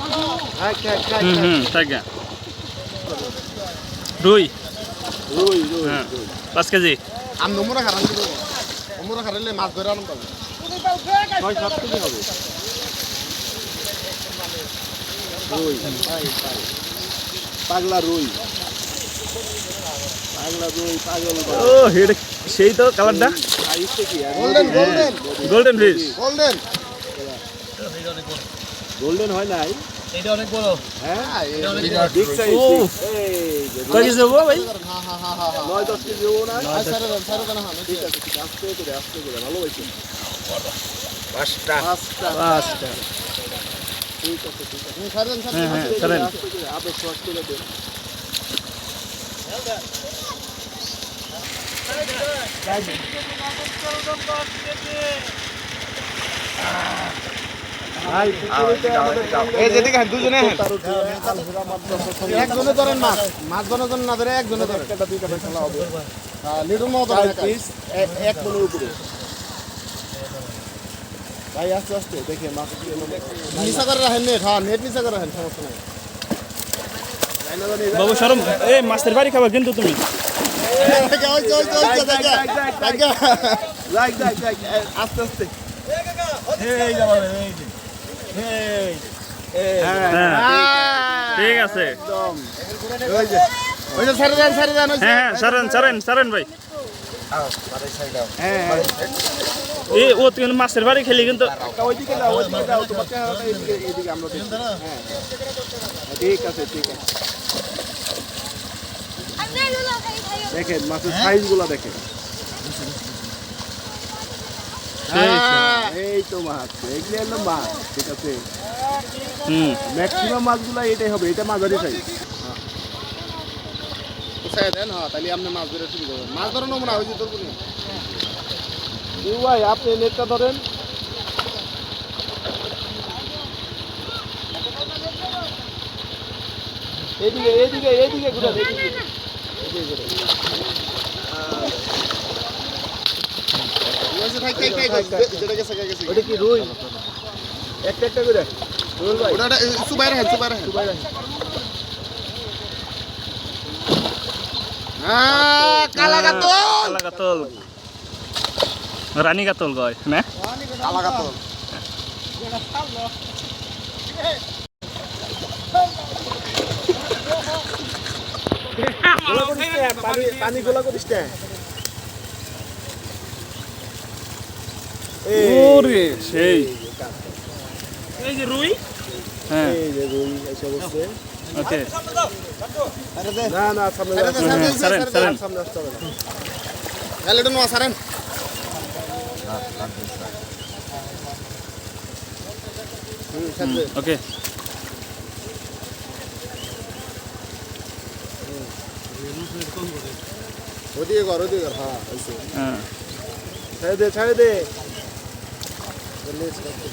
হুম হুম থাকে রুই। রুই রুই হ্যাঁ পাঁচ কেজি। আমি নমুনা খারান দিব। খারাইলে মাছ ধরে আনতে পারব ছয় সাত কেজি হবে। রুই পাই, পাই। পাগলা রুই। পাগলা রুই পাগল ও হেড সেই তো কালারটা। গোল্ডেন গোল্ডেন গোল্ডেন গোল্ডেন হয় নাই? এটা অনেক বড়। হ্যাঁ বিগ সাইজ ও কয় কেজি হব ভাই হ্যাঁ হ্যাঁ হ্যাঁ হ্যাঁ নয় দশ কেজি হব না? আর সাড়ে দেন সাড়ে দেন হ্যাঁ ঠিক আছে আস্তে করে আস্তে করে ভালো হয়েছে পাঁচটা। পাঁচটা। ঠিক আছে ঠিক আছে। হুম, সাড়ে দেন সাড়ে হ্যাঁ হ্যাঁ করে আবেগ শর্ট করে দেন। পুকুরেতে আমাদের এই হ্যাঁ দুজনে হ্যাঁ একজনে ধরেন মাছ মাছ ধরার জন্য না ধরে একজনে ধরেন একটা দুইটা খেলা হবে লিটন মতো এক মনের উপরে ভাই আস্তে আস্তে দেখে মাছ কি করে রাখেন নেট হ্যাঁ নেট নিচা করে রাখেন সমস্যা নাই জানি না জানি বাবু সরম এ মাছের বাড়ি খাবা কিন্তু তুমি আস্তে আস্তে এই যাবে এই যে হ্যাঁ ঠিক আছে। হ্যাঁ হ্যাঁ সারেন সারেন সারেন ভাই। হ্যাঁ। হ্যাঁ ও তুই কিন্তু মাছের বাড়ি খেলি কিন্তু। তা ওইদিকে যাও ওইদিকে যাও তোমার চেহারাটা এদিকে এদিকে আমরা দেখি হ্যাঁ। হ্যাঁ, ঠিক আছে ঠিক আছে। দেখেন মাছের সাইজগুলা দেখেন। হ্যাঁ, এই তো মাছ। এগুলি হলো মাছ ঠিক আছে? হুম। ম্যাক্সিমাম মাছগুলা এটাই হবে এটা মাঝারি সাইজ উঠায় দেন, হ্যাঁ, তাহলে আপনি মাছ ধরে শুরু করবেন। মাছ ধরার নমুনা হয়েছে তোর কোনো? ভাই আপনি নেটটা ধরেন। এদিকে এদিকে এদিকে ঘুরে এদিকে ওটা কি রুই একটা একটা করে ওটা, ওটা, রাখেন, চুবাই রাখেন। দুবাই রাখেন। হ্যাঁ, কালা কাতল। কালা কাতল রানী কাতল কয় না কালা কাতল। পানি পানি গোলা করিস না। ওরে সেই। এই যে রুই? হ্যাঁ। এই যে রুই এসে। ওকে। না না সামনে। সামনে আসতে হবে। হ্যাঁ, সারেন। ওকে। কর, ওদিকে কর, হ্যাঁ, হ্যাঁ। ছেড়ে দে ছেড়ে দে। వెళ్ళేసి